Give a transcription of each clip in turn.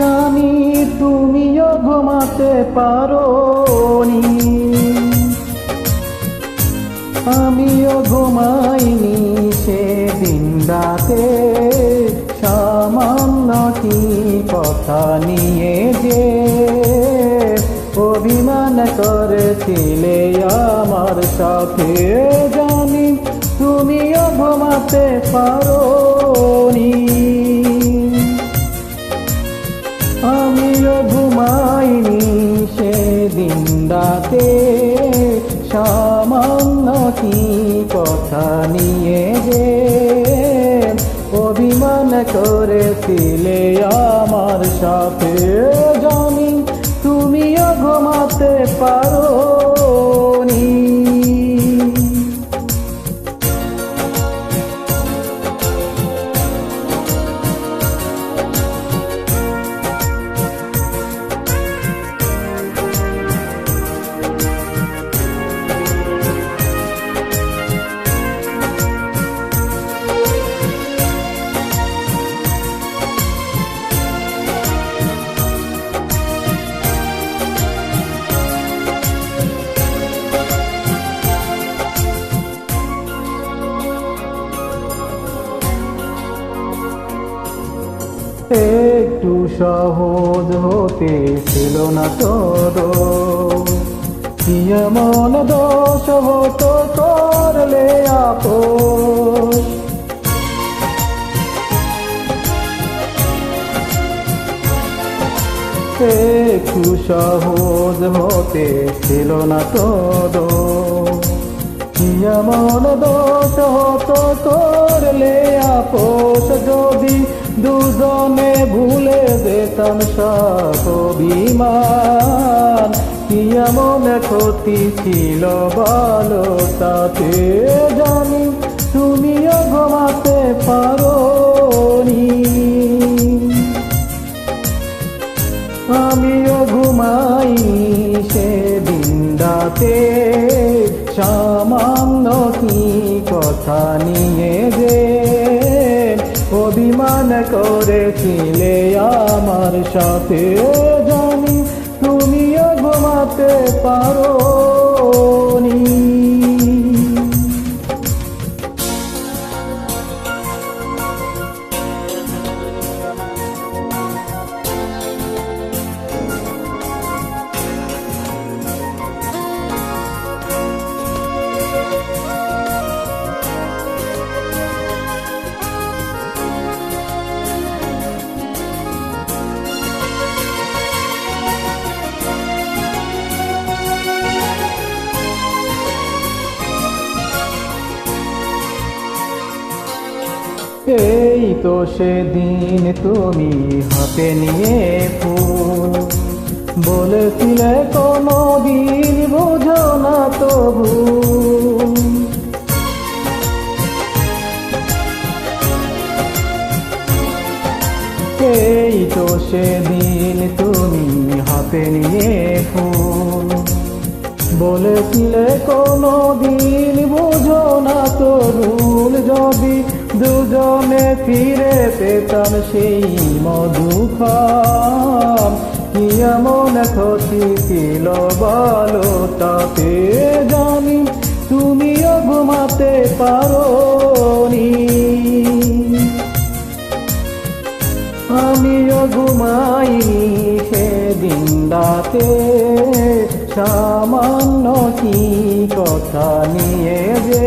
জানি তুমিও ঘুমাতে পারো নি আমিও ঘুমাইনি সেদিন রাতে। সামান্য কি কথা নিয়ে যে অভিমান করেছিলে আমার সাথে জানি, তুমিও ঘুমাতে পারো নি রাতে সামান্য কি কথা নিয়ে যে অভিমান করেছিলে আমার সাথে। জানি তুমিও ঘুমাতে পারো। একটু সহজ হতে ছিল না তোর। কি এমন দোষ হতো করলে আপোষ? একটু সহজ হতে ছিল না তোর। এমন দোষ হতো করলে আপোষ? যদি দুজনে ভুলে যেতাম সব বিমান কি ক্ষতি ছিল বলো তাতে জানি তুমিও ঘুমাতে পারো আমিও ঘুমাই সেদিন রাতে। সামান্য কি কথা করেছিলে আমার সাথে জানি তুমিও ঘুমাতে পারো। এই তো সেদিন তুমি হাতে নিয়ে বলেছিলে কোনো দিন বোঝো না তবু। এই তো সেদিন তুমি হাতে নিয়ে ফুল বলেছিলে কোনো দিন বুঝো না তো ভুল যদি দুজনে ফিরে পেতাম সেই মধু খাম কি এমন ক্ষতি ছিল বলো তাতে জানি, তুমিও ঘুমাতে পারো আমিও ঘুমাইনি সেদিন রাতে। সামান্য কি কথা নিয়ে যে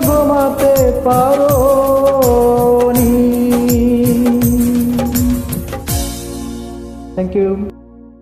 ঘুমাতে পারো থ্যাংক ইউ